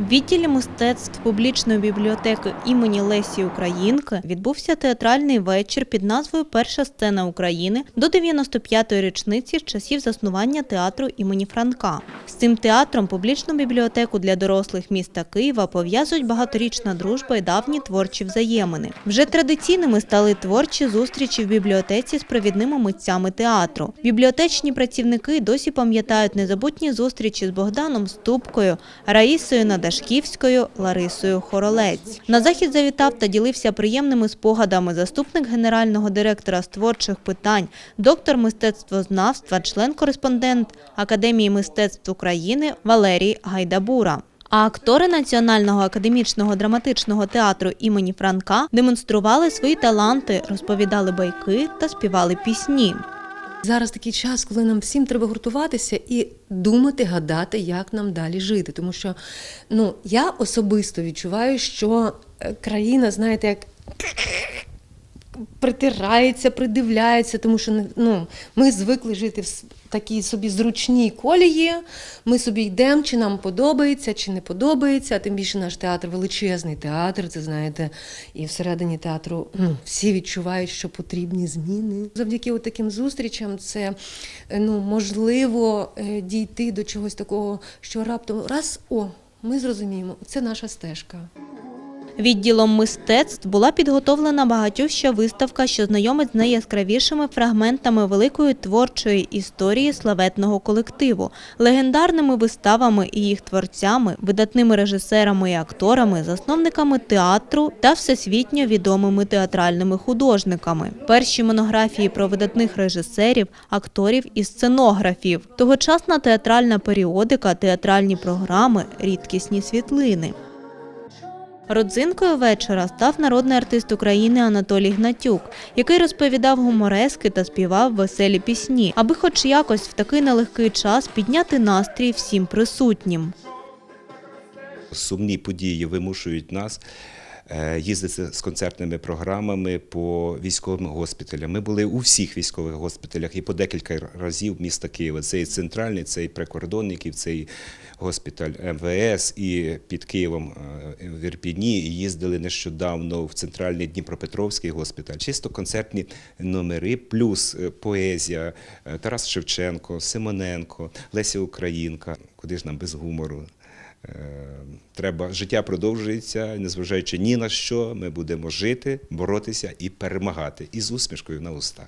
В відділі мистецтв публічної бібліотеки імені Лесі Українки відбувся театральний вечір під назвою Перша сцена України до 95-ї річниці з часів заснування театру імені Франка. З цим театром публічну бібліотеку для дорослих міста Києва пов'язують багаторічна дружба і давні творчі взаємини. Вже традиційними стали творчі зустрічі в бібліотеці з провідними митцями театру. Бібліотечні працівники досі пам'ятають незабутні зустрічі з Богданом Ступкою, Раїсою Надашківською, Ларисою Хоролець. На захід завітав та ділився приємними спогадами заступник генерального директора з творчих питань, доктор мистецтвознавства, член-кореспондент Академії мистецтв України Валерій Гайдабура. А актори Національного академічного драматичного театру імені Франка демонстрували свої таланти, розповідали байки та співали пісні. Зараз такий час, коли нам всім треба гуртуватися і думати, гадати, як нам далі жити. Тому що ну, я особисто відчуваю, що е, країна, знаєте, як притирається, придивляється, тому що ну, ми звикли жити в такій собі зручній колії. Ми собі йдемо, чи нам подобається, чи не подобається. Тим більше наш театр величезний театр. Це знаєте, і всередині театру ну, всі відчувають, що потрібні зміни. Завдяки от таким зустрічам це ну, можливо е, дійти до чогось такого, що раптом раз о. Ми зрозуміємо, це наша стежка. Відділом мистецтв була підготовлена багатюща виставка, що знайомить з найяскравішими фрагментами великої творчої історії славетного колективу, легендарними виставами і їх творцями, видатними режисерами і акторами, засновниками театру та всесвітньо відомими театральними художниками. Перші монографії про видатних режисерів, акторів і сценографів, тогочасна театральна періодика, театральні програми, рідкісні світлини. Родзинкою вечора став народний артист України Анатолій Гнатюк, який розповідав гуморески та співав веселі пісні, аби хоч якось в такий нелегкий час підняти настрій всім присутнім. Сумні події вимушують нас їздити з концертними програмами по військовим госпіталям. Ми були у всіх військових госпіталях і по декілька разів міста Києва. Це і центральний, це і прикордонників, це і госпіталь МВС, і під Києвом е, в Ірпіні. І їздили нещодавно в центральний Дніпропетровський госпіталь. Чисто концертні номери, плюс е, поезія е, Тарас Шевченко, Симоненко, Леся Українка. Куди ж нам без гумору? Треба життя продовжується, незважаючи ні на що, ми будемо жити, боротися і перемагати, і з усмішкою на устах.